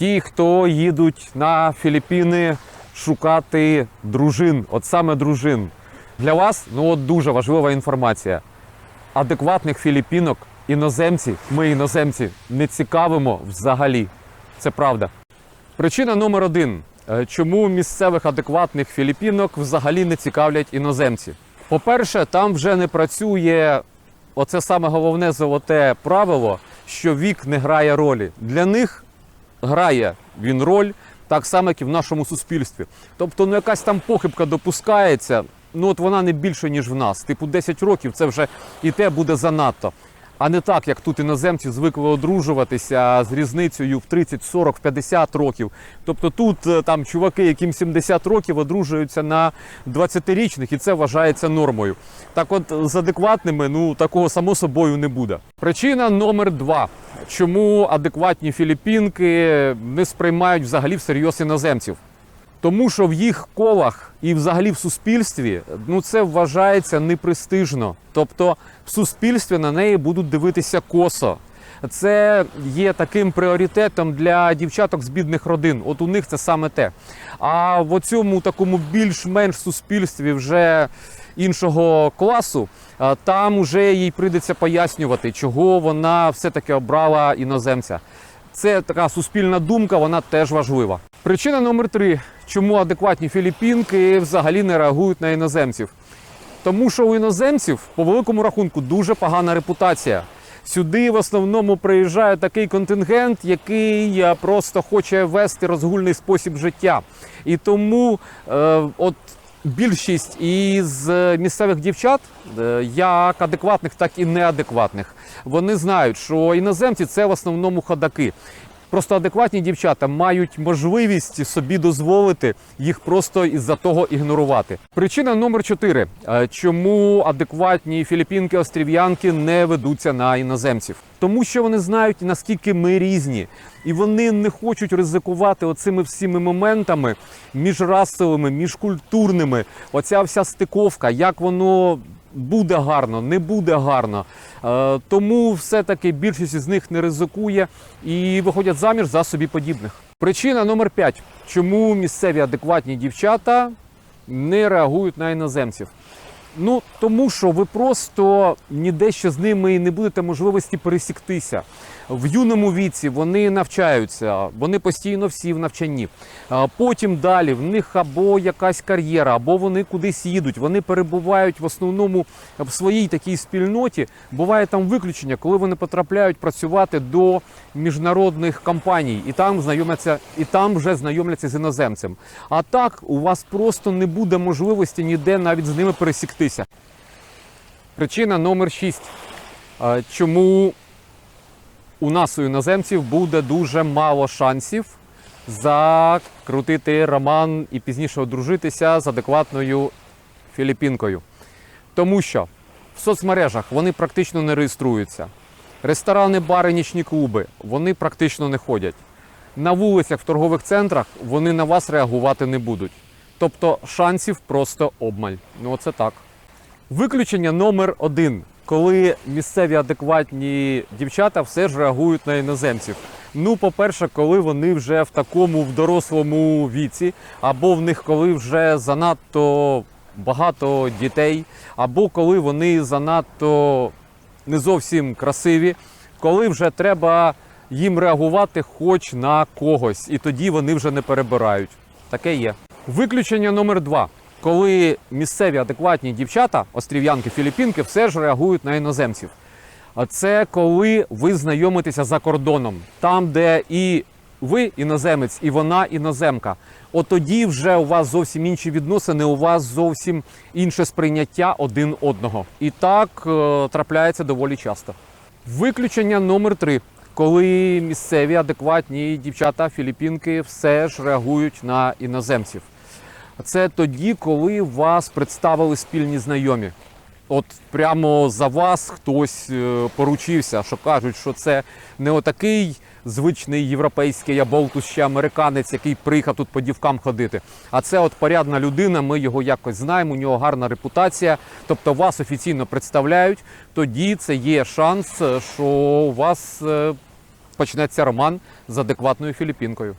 ті, хто їдуть на Філіппіни шукати дружин, от саме дружин. Для вас ну от дуже важлива інформація. Адекватних філіппінок іноземці, ми іноземці, не цікавимо взагалі. Це правда. Причина номер один. Е, Чому місцевих адекватних філіппінок взагалі не цікавлять іноземці? По-перше, там вже не працює оце саме головне золоте правило, що вік не грає ролі. Для них грає він роль так само, як і в нашому суспільстві. Тобто, ну якась там похибка допускається, ну от вона не більше, ніж в нас. Типу 10 років це вже і те буде занадто. А не так, як тут іноземці звикли одружуватися з різницею в 30, 40, 50 років. Тобто тут е, там чуваки, яким 70 років, одружуються на 20-річних, і це вважається нормою. Так от з адекватними, ну такого само собою не буде. Причина номер два. Чому адекватні філіппінки не сприймають взагалі всерйоз іноземців? Тому що в їх колах і взагалі в суспільстві ну це вважається непрестижно. Тобто в суспільстві на неї будуть дивитися косо. Це є таким пріоритетом для дівчаток з бідних родин. От у них це саме те. А в цьому такому більш-менш суспільстві вже іншого класу, там уже їй прийдеться пояснювати, чого вона все-таки обрала іноземця. Це така суспільна думка, вона теж важлива. Причина номер три, чому адекватні філіппінки взагалі не реагують на іноземців. Тому що у іноземців по великому рахунку дуже погана репутація. Сюди в основному приїжджає такий контингент, який е, просто хоче вести розгульний спосіб життя. І тому е, от більшість із е, місцевих дівчат, е, як адекватних, так і неадекватних, вони знають, що іноземці це в основному ходаки. Просто адекватні дівчата мають можливість собі дозволити їх просто із-за того ігнорувати. Причина номер чотири: Е, чому адекватні філіппінки, острів'янки не ведуться на іноземців? Тому що вони знають наскільки ми різні, і вони не хочуть ризикувати оцими всіми моментами міжрасовими, міжкультурними. Оця вся стиковка, як воно буде гарно, не буде гарно. Е, тому все-таки більшість з них не ризикує і виходять заміж за собі подібних. Причина номер 5. Чому місцеві адекватні дівчата не реагують на іноземців? Ну тому що ви просто ніде ще з ними не будете можливості пересіктися. В юному віці вони навчаються, вони постійно всі в навчанні. Потім далі в них або якась кар'єра, або вони кудись їдуть. Вони перебувають в основному в своїй такій спільноті. Буває там виключення, коли вони потрапляють працювати до міжнародних компаній, і там знайомляться, і там вже знайомляться з іноземцем. А так у вас просто не буде можливості ніде навіть з ними пересіктися. Причина номер 6. Чому у нас у іноземців буде дуже мало шансів закрутити роман і пізніше одружитися з адекватною філіппінкою. Тому що в соцмережах вони практично не реєструються. Ресторани, бари, нічні клуби вони практично не ходять. На вулицях в торгових центрах вони на вас реагувати не будуть. Тобто шансів просто обмаль. Ну оце так. Виключення номер один, коли місцеві адекватні дівчата все ж реагують на іноземців. Ну, по-перше, коли вони вже в такому в дорослому віці, або в них коли вже занадто багато дітей, або коли вони занадто не зовсім красиві, коли вже треба їм реагувати хоч на когось, і тоді вони вже не перебирають. Таке є. Виключення номер два. Коли місцеві адекватні дівчата, острів'янки, філіппінки, все ж реагують на іноземців. А це коли ви знайомитеся за кордоном, там, де і ви іноземець, і вона іноземка. От тоді вже у вас зовсім інші відносини, у вас зовсім інше сприйняття один одного. І так е, трапляється доволі часто. Виключення номер три. Коли місцеві адекватні дівчата, філіппінки все ж реагують на іноземців. Це тоді, коли вас представили спільні знайомі. От прямо за вас хтось е, поручився, що кажуть, що це не отакий звичний європейський аболтус ще американець, який приїхав тут по дівкам ходити. А це от порядна людина, ми його якось знаємо, у нього гарна репутація. Тобто вас офіційно представляють. Тоді це є шанс, е, що у вас е, розпочнеться роман з адекватною філіппінкою.